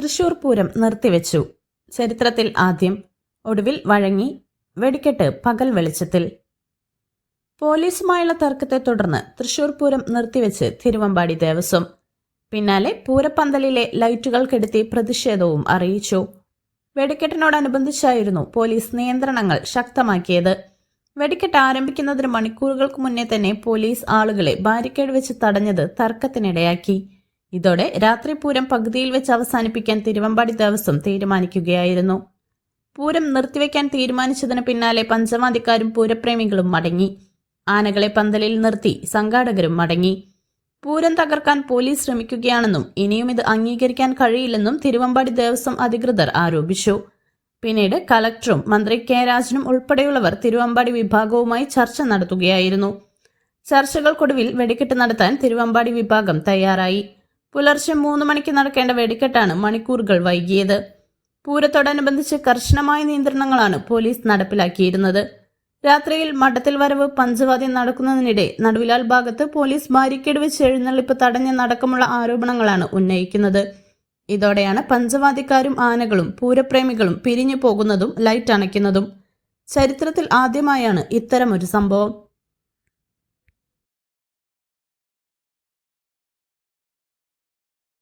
തൃശൂർ പൂരം നിർത്തിവെച്ചു. ചരിത്രത്തിൽ ആദ്യം ഒടുവിൽ വഴങ്ങി വെടിക്കെട്ട് പകൽ വെളിച്ചത്തിൽ. പോലീസുമായുള്ള തർക്കത്തെ തുടർന്ന് തൃശൂർ പൂരം നിർത്തിവെച്ച് തിരുവമ്പാടി ദേവസ്വം. പിന്നാലെ പൂരപ്പന്തലിലെ ലൈറ്റുകൾ കെടുത്തി പ്രതിഷേധവും അറിയിച്ചു. വെടിക്കെട്ടിനോടനുബന്ധിച്ചായിരുന്നു പോലീസ് നിയന്ത്രണങ്ങൾ ശക്തമാക്കിയത്. വെടിക്കെട്ട് ആരംഭിക്കുന്നതിന് മണിക്കൂറുകൾക്ക് മുന്നേ തന്നെ പോലീസ് ആളുകളെ ബാരിക്കേഡ് വെച്ച് തടഞ്ഞത് തർക്കത്തിനിടയാക്കി. ഇതോടെ രാത്രി പൂരം പകുതിയിൽ വെച്ച് അവസാനിപ്പിക്കാൻ തിരുവമ്പാടി ദേവസ്വം തീരുമാനിക്കുകയായിരുന്നു. പൂരം നിർത്തിവെക്കാൻ തീരുമാനിച്ചതിന് പിന്നാലെ പഞ്ചമാതിക്കാരും പൂരപ്രേമികളും മടങ്ങി. ആനകളെ പന്തലിൽ നിർത്തി സംഘാടകരും മടങ്ങി. പൂരം തകർക്കാൻ പോലീസ് ശ്രമിക്കുകയാണെന്നും ഇനിയും ഇത് അംഗീകരിക്കാൻ കഴിയില്ലെന്നും തിരുവമ്പാടി ദേവസ്വം അധികൃതർ ആരോപിച്ചു. പിന്നീട് കലക്ടറും മന്ത്രി കെ രാജനും ഉൾപ്പെടെയുള്ളവർ തിരുവമ്പാടി വിഭാഗവുമായി ചർച്ച നടത്തുകയായിരുന്നു. ചർച്ചകൾക്കൊടുവിൽ വെടിക്കെട്ട് നടത്താൻ തിരുവമ്പാടി വിഭാഗം തയ്യാറായി. പുലർച്ചെ മൂന്ന് മണിക്ക് നടക്കേണ്ട വെടിക്കെട്ടാണ് മണിക്കൂറുകൾ വൈകിയത്. പൂരത്തോടനുബന്ധിച്ച് കർശനമായ നിയന്ത്രണങ്ങളാണ് പോലീസ് നടപ്പിലാക്കിയിരുന്നത്. രാത്രിയിൽ മഠത്തിൽ വരവ് പഞ്ചവാദ്യം നടക്കുന്നതിനിടെ നടുവിലാൽ ഭാഗത്ത് പോലീസ് ബാരിക്കേഡ് വെച്ച് എഴുന്നള്ളിപ്പ് തടഞ്ഞെന്നടക്കമുള്ള ആരോപണങ്ങളാണ് ഉന്നയിക്കുന്നത്. ഇതോടെയാണ് പഞ്ചവാദിക്കാരും ആനകളും പൂരപ്രേമികളും പിരിഞ്ഞു പോകുന്നതും ലൈറ്റ് അണയ്ക്കുന്നതും ചരിത്രത്തിൽ ആദ്യമായാണ് ഇത്തരമൊരു സംഭവം.